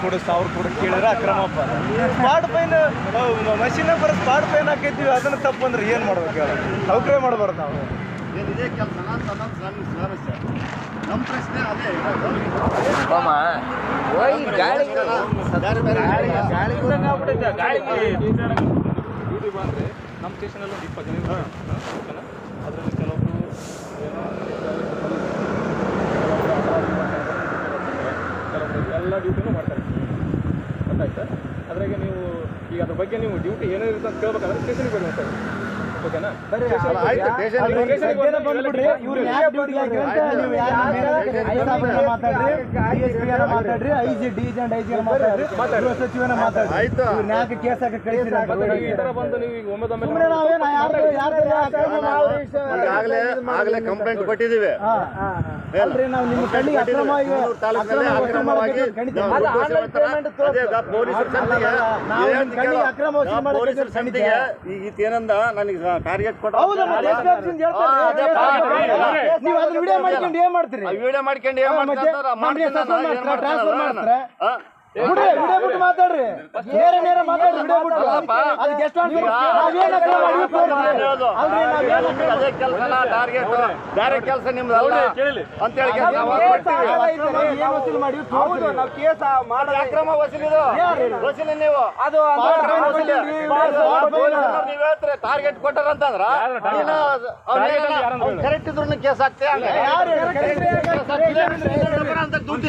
ಕೊಡು ಸಾವಿರ ಕೊಡು ಕೇಳಿದ್ರೆ ಅಕ್ರಮ ಸ್ಪಾಟ್ ಪೈನ್ ಮಷಿನ್ ಬರೋ ಸ್ಪಾಟ್ ಪೈನ್ ಹಾಕೈತಿವಿ ಅದನ್ನ ತಪ್ಪು ಅಂದ್ರೆ ಏನು ಮಾಡ್ಬೇಕು ಹೇಳ? ಸೌಕರ್ಯ ಮಾಡಬಾರ್ದು ನಾವು. ನಮ್ಮ ಸ್ಟೇಷನಲ್ಲಿ ಒಂದು ಇಪ್ಪತ್ತು ಜನ ಡ್ಯೂಟಿನೂ ಮಾಡ್ತಾರೆ. ಗೊತ್ತಾಯ್ತಾ? ಅದ್ರಾಗೆ ನೀವು ಈಗ ಅದ್ರ ಬಗ್ಗೆ ನೀವು ಡ್ಯೂಟಿ ಏನೇ ಇರುತ್ತೆ ಅಂತ ಕೇಳ್ಬೇಕಾದ್ರೆ ಸ್ಟೇಷನ್ಗೆ ಬರ್ಬೇಕು ಸರ್ ಓಕೆನಾ ಮಾತಾಡ್ರಿ ಮಾತಾಡ್ರಿ I G D G and I G ಮಾತಾಡ್ರಿ ಗೃಹ ಸಚಿವನ ಮಾತಾಡ್ರಿ. ಆಯ್ತು. ಇವ್ರನ್ನ ಯಾಕೆ ಕೇಸ್ ಹಾಕಿ ಕಳಿಸಿದ್ರೆ ಈ ಥರ ಬಂದು ನೀವು ಈಗ ಒಮ್ಮೆ ಈಗಾಗಲೇ ಆಗಲೇ ಕಂಪ್ಲೇಂಟ್ ಕೊಟ್ಟಿದ್ದೀವಿ. ಈಗ ಏನಂದ ನನಗೆ ಟಾರ್ಗೆಟ್ ಕೊಟ್ಟು ವಿಡಿಯೋ ಮಾಡ್ಕೊಂಡು ಏನ್ ಮಾಡ್ತೀರಿ? ಮಾಡ್ತಾರೆ ನೇರ ನೇರ ಅದೇ ಕೆಲಸ ಟಾರ್ಗೆಟ್ ಬೇರೆ ಕೆಲಸ ನಿಮ್ದು ಅಲ್ಲ. ಅಂತ ಹೇಳಿ ಕೆಲಸ ನಾವು ಮಾಡ್ತೀವಿ. ಏನ್ ವಸೂಲಿ ಮಾಡಿದ್ವಿ ತೋರಿಸ್ರಿ. ನಾವು ಕೇಸ ಅದು ಅಕ್ರಮ ವಸೂಲಿದು ವಸೂಲಿ ನೀವು. ಅದು ನೀವು ಹೇಳ್ತೀರಿ ಟಾರ್ಗೆಟ್ ಕರೆಕ್ಟ್ ಇದ್ರು ಕೇಸ್ ಹಾಕ್ತೀಯ ದುಡ್ಡು